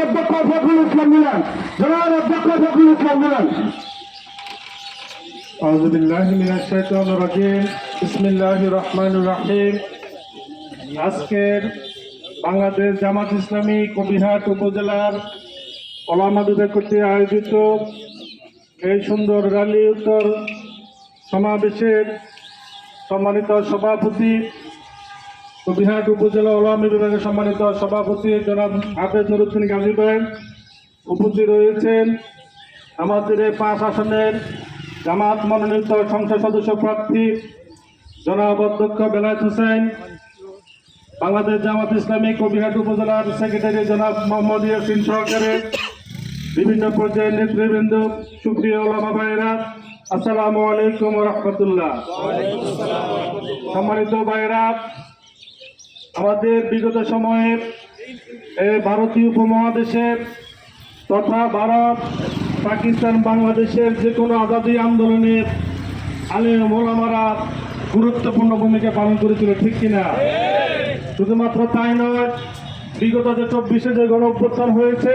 অধ্যক্ষ ফখরুল ইসলাম মিলান জনাব অধ্যক্ষ ফখরুল ইসলাম মিলান أعوذ بالله من الشيطان الرجيم بسم الله الرحمن الرحيم আজকের বাংলাদেশ জামাত ইসলামী কবিরহাট উপজেলার ওলামাদুদের কর্তৃক আয়োজিত এই সুন্দর র্যালি উত্তর সমাবেশের সম্মানিত সভাপতি কবিরহাট উপজেলা ওলামী বিভাগের সম্মানিত সভাপতি জনাব হাফেজ নুরুদ্দিন গাজী ভাই উপস্থিত রয়েছেন আমাদের এই পাঁচ আসনের জামাত মনোনীত সংসদ সদস্য প্রার্থী জনাব অধ্যক্ষ বেলায়েত হোসেন বাংলাদেশ জামাত ইসলামী কবিরহাট উপজেলার সেক্রেটারি জনাব মোহাম্মদ ইয়াসিন সহকারে বিভিন্ন পর্যায়ের নেতৃবৃন্দ সুপ্রিয় ওলামা ভাইয়েরা আসসালামু আলাইকুম রহমতুল্লাহ। সম্মানিত ভাইয়েরা আমাদের বিগত সময়ে ভারতীয় উপমহাদেশের তথা ভারত, পাকিস্তান, বাংলাদেশের যে কোনো আজাদি আন্দোলনে আলী মোলামারা গুরুত্বপূর্ণ ভূমিকা পালন করেছিল, ঠিক কিনা? শুধুমাত্র তাই নয়, বিগত যে চব্বিশে যে গণ হয়েছে